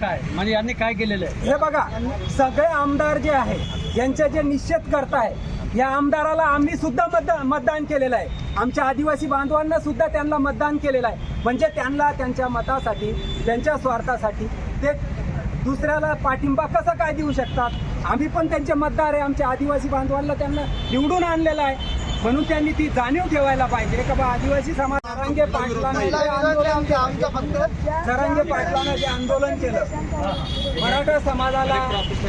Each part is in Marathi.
काय? म्हणजे यांनी काय केलेलं आहे? हे बघा सगळे आमदार जे आहे यांचे जे निषेध करताय या आमदाराला आम्ही सुद्धा मतदान मतदान केलेलं आहे. आमच्या आदिवासी बांधवांना सुद्धा त्यांना मतदान केलेलं आहे. म्हणजे त्यांना त्यांच्या मतासाठी त्यांच्या स्वार्थासाठी ते दुसऱ्याला पाठिंबा कसा काय देऊ शकतात? आम्ही पण त्यांचे मतदार आहे आमच्या आदिवासी बांधवांना त्यांना निवडून आणलेलं आहे. म्हणून त्यांनी ती जाणीव ठेवायला पाहिजे. का बा आदिवासी समाज जरांगे पाटलांना जे आंदोलन जे आंदोलन केलं. मराठा समाजाला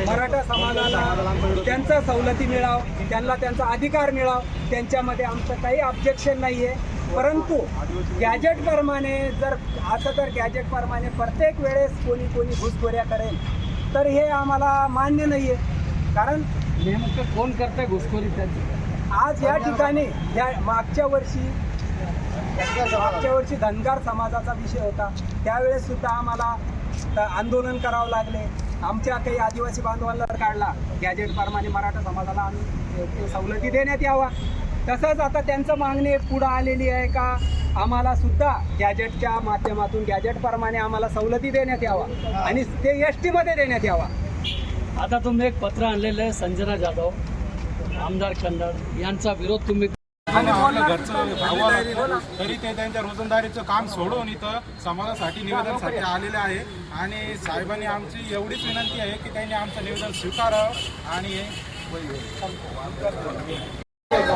मराठा समाजाला त्यांचा सवलती मिळाव त्यांना त्यांचा अधिकार मिळाव त्यांच्यामध्ये आमचं काही ऑब्जेक्शन नाही आहे परंतु गॅजेट प्रमाणे जर असं तर गॅजेट प्रमाणे प्रत्येक वेळेस कोणी कोणी घुसखोऱ्या करेल. तर हे आम्हाला मान्य नाही आहे कारण नेमकं कोण करतंय घुसखोरी त्यांची? आज या ठिकाणी या मागच्या वर्षी मागच्या वर्षी धनगर समाजाचा विषय होता. त्यावेळेस सुद्धा आम्हाला आंदोलन करावं लागले. आमच्या काही आदिवासी बांधवांना काढला. गॅजेट प्रमाणे मराठा समाजाला आम्ही सवलती देण्यात यावा. तसंच आता त्यांचं मागणी पुढं आलेली आहे का? आम्हाला सुद्धा गॅजेटच्या माध्यमातून गॅजेट प्रमाणे आम्हाला सवलती देण्यात यावा आणि ते एस टीमध्ये देण्यात यावा. आता तुम्ही एक पत्र आणलेलं आहे संजना जाधव आमदार कन्नड यांचा विरोध तुम्ही आणि घरचं तरी ते त्यांच्या रोजंदारीचं काम सोडून इथं समाजासाठी निवेदनासाठी आलेले आहे. आणि साहेबांनी आमची एवढीच विनंती आहे की त्यांनी आमचं निवेदन स्वीकारावं आणि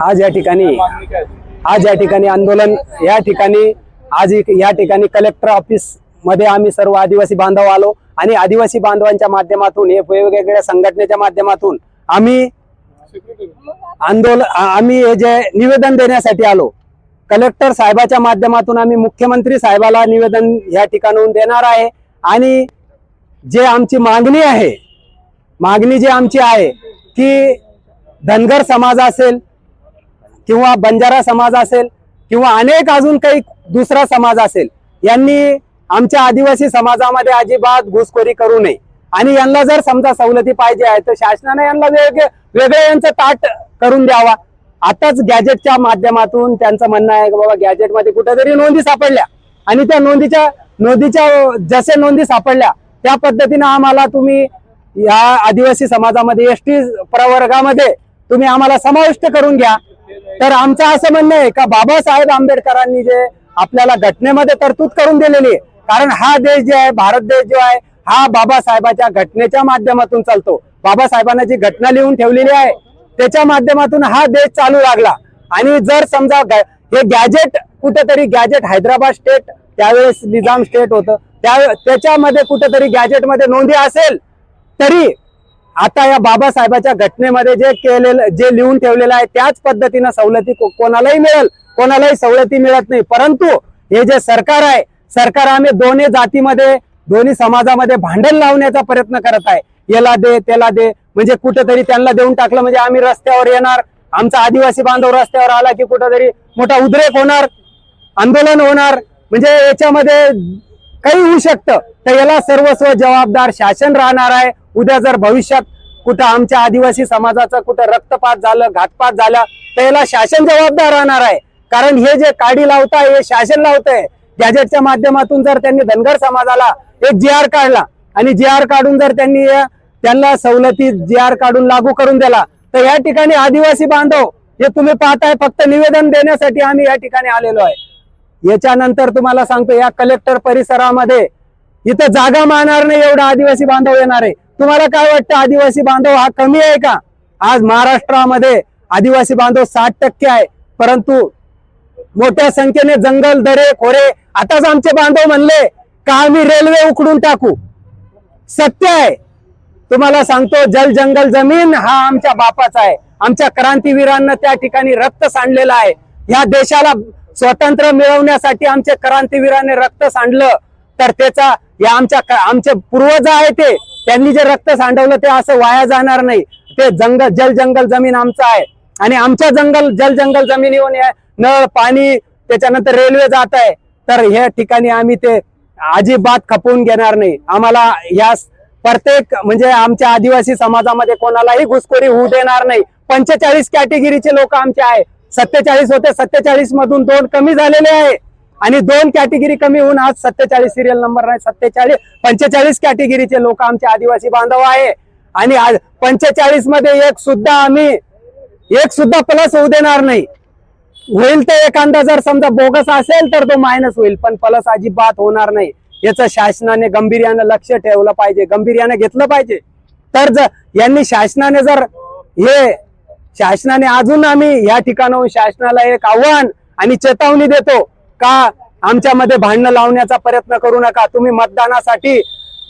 आज या ठिकाणी आज या ठिकाणी आंदोलन या ठिकाणी आज या ठिकाणी कलेक्टर ऑफिसमध्ये आम्ही सर्व आदिवासी बांधव आलो आणि आदिवासी बांधवांच्या माध्यमातून हे वेगवेगळ्या संघटनेच्या माध्यमातून आम्ही आंदोलन आम्ही हे जे निवेदन देण्यासाठी आलो कलेक्टर साहेबाच्या माध्यमातून आम्ही मुख्यमंत्री साहेबाला निवेदन या ठिकाणाहून देणार आहे आणि जे आमची मागणी आहे मागणी जी आमची आहे की धनगर समाज असेल किंवा बंजारा समाज असेल किंवा अनेक अजून काही दुसरा समाज असेल यांनी आमच्या आदिवासी समाजामध्ये अजिबात घुसखोरी करू नये. आणि यांना जर समजा सवलती पाहिजे आहे तर शासनाने यांना वेगळे वेगळे यांचं ताट करून द्यावा. आताच गॅजेटच्या माध्यमातून त्यांचं म्हणणं आहे की बाबा गॅजेटमध्ये कुठेतरी नोंदी सापडल्या. आणि त्या नोंदीच्या नोंदीच्या जसे नोंदी सापडल्या त्या पद्धतीनं आम्हाला तुम्ही या आदिवासी समाजामध्ये एस टी प्रवर्गामध्ये तुम्ही आम्हाला समाविष्ट करून घ्या. तर आमचं असं म्हणणं आहे का बाबासाहेब आंबेडकरांनी जे आपल्याला घटनेमध्ये तरतूद करून दिलेली आहे कारण हा देश जे आहे भारत देश जो आहे हा बाबासाहेबाच्या घटनेच्या माध्यमातून चालतो. बाबासाहेबांना जी घटना लिहून ठेवलेली आहे त्याच्या माध्यमातून हा देश चालू लागला. आणि जर समजा हे गॅजेट कुठेतरी गॅजेट हैदराबाद स्टेट त्यावेळेस निजाम स्टेट होतं त्या त्याच्यामध्ये कुठेतरी गॅजेटमध्ये नोंदी असेल तरी आता या बाबासाहेबाच्या घटनेमध्ये जे केलेलं जे लिहून ठेवलेलं आहे त्याच पद्धतीनं सवलती कोणालाही मिळेल कोणालाही सवलती मिळत नाही. परंतु हे जे सरकार आहे सरकार आम्ही दोन्ही जातीमध्ये दोन्ही समाजामध्ये भांडण लावण्याचा प्रयत्न करत आहे. याला दे त्याला दे म्हणजे कुठेतरी त्यांना देऊन टाकलं म्हणजे आम्ही रस्त्यावर येणार आमचा आदिवासी बांधव रस्त्यावर आला की कुठेतरी मोठा उद्रेक होणार आंदोलन होणार म्हणजे याच्यामध्ये काही होऊ शकतं. तर याला सर्वस्व जबाबदार शासन राहणार आहे. उद्या जर भविष्यात कुठं आमच्या आदिवासी समाजाचं कुठं रक्तपात झालं घातपात झाला तर याला शासन जबाबदार राहणार आहे. कारण हे जे काडी लावताय हे शासन लावतंय गॅजेटच्या माध्यमातून जर त्यांनी धनगर समाजाला एक जी आर काढला आणि जी आर काढून जर त्यांनी त्यांना सवलती जी आर काढून लागू करून दिला तर या ठिकाणी आदिवासी बांधव हे तुम्ही पाहताय फक्त निवेदन देण्यासाठी आम्ही या ठिकाणी आलेलो आहे. याच्यानंतर तुम्हाला सांगतो या कलेक्टर परिसरामध्ये इथं जागा मारणार नाही एवढा आदिवासी बांधव येणार आहे. तुम्हाला काय वाटतं? आदिवासी बांधव हा कमी आहे का? आज महाराष्ट्रामध्ये आदिवासी बांधव साठ टक्के आहे. परंतु मोठ्या संख्येने जंगल दरे खोरे आताच आमचे बांधव म्हणले का आम्ही रेल्वे उकडून टाकू? सत्य आहे. तुम्हाला सांगतो जल जंगल जमीन हा आमच्या बापाचा आहे. आमच्या क्रांतीवीरांना त्या ठिकाणी रक्त सांडलेलं आहे. या देशाला स्वातंत्र्य मिळवण्यासाठी आमच्या क्रांतीवीरांनी रक्त सांडलं. तर त्याचा या आमच्या आमचे पूर्वज आहे ते त्यांनी जे रक्त सांडवलं ते असं वाया जाणार नाही. ते जंगल जल जंगल जमीन आमचं आहे. आणि आमच्या जंगल जल जंगल जमिनीवर येऊन नळ पाणी त्याच्यानंतर रेल्वे जात आहे. तर ह्या ठिकाणी आम्ही ते अजिबात खपवून घेणार नाही. आम्हाला या प्रत्येक म्हणजे आमच्या आदिवासी समाजामध्ये कोणालाही घुसखोरी होऊ देणार नाही. पंचेचाळीस कॅटेगरीचे लोक आमचे आहे. सत्तेचाळीस होते सत्तेचाळीस मधून दोन कमी झालेले आहे. आणि दोन कॅटेगरी कमी होऊन आज सत्तेचाळीस सिरियल नंबर नाही सत्तेचाळीस पंचेचाळीस कॅटेगरीचे लोक आमचे आदिवासी बांधव आहे. आणि आज पंचेचाळीसमध्ये एक सुद्धा आम्ही एक सुद्धा प्लस होऊ देणार नाही. होईल तर एखादा जर समजा बोगस असेल तर तो मायनस होईल पण प्लस अजिबात होणार नाही. याचं शासनाने गंभीर्याने लक्ष ठेवलं पाहिजे गंभीर्याने घेतलं पाहिजे. तर जर यांनी शासनाने जर हे शासनाने अजून आम्ही या ठिकाणाहून शासनाला एक आव्हान आणि चेतावणी देतो का आमच्यामध्ये भांडणं लावण्याचा प्रयत्न करू नका? तुम्ही मतदानासाठी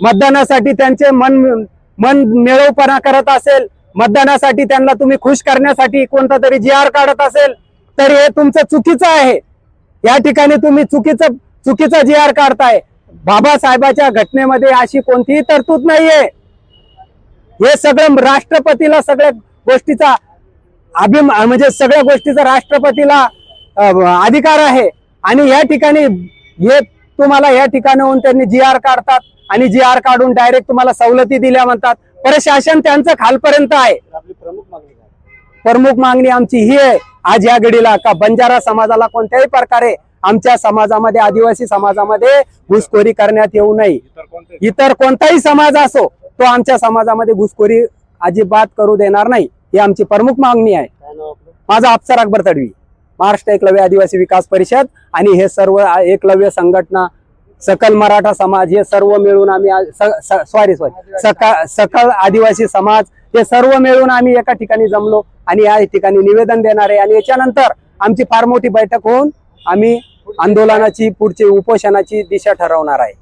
मतदानासाठी त्यांचे मन मन मिळवपणा करत असेल. मतदानासाठी त्यांना तुम्ही खुश करण्यासाठी कोणता तरी जी आर काढत असेल तर हे तुमचं चुकीचं आहे. या ठिकाणी तुम्ही चुकीचं चुकीचा जी आर काढताय. बाबासाहेबाच्या घटनेमध्ये अशी कोणतीही तरतूद नाहीये. हे सगळं राष्ट्रपतीला सगळ्या गोष्टीचा अभिमान म्हणजे सगळ्या गोष्टीचा राष्ट्रपतीला अधिकार आहे. आणि या ठिकाणी हे तुम्हाला या ठिकाणाहून त्यांनी जी आर काढतात आणि जी आर काढून डायरेक्ट तुम्हाला सवलती दिल्या म्हणतात. प्रशासन त्यांचं खालपर्यंत आहे. प्रमुख मागणी आमची ही आहे. आज या घडीला का बंजारा समाजाला कोणत्याही प्रकारे आमच्या समाजामध्ये आदिवासी समाजामध्ये घुसखोरी करण्यात येऊ नये. इतर कोणते इतर कोणताही समाज असो तो आमच्या समाजामध्ये घुसखोरी अजिबात करू देणार नाही. ही आमची प्रमुख मागणी आहे. माझा अफसर अकबर तडवी. महाराष्ट्र एकलव्य आदिवासी विकास परिषद आणि हे सर्व एकलव्य संघटना सकल मराठा समाज हे सर्व मिळून आम्ही सॉरी सॉरी सकल आदिवासी समाज हे सर्व मिळून आम्ही एका ठिकाणी जमलो आणि या ठिकाणी निवेदन देणार आहे आणि याच्यानंतर आमची फार मोठी बैठक होऊन आम्ही आंदोलनाची पुढची उपोषणाची दिशा ठरवणार आहे.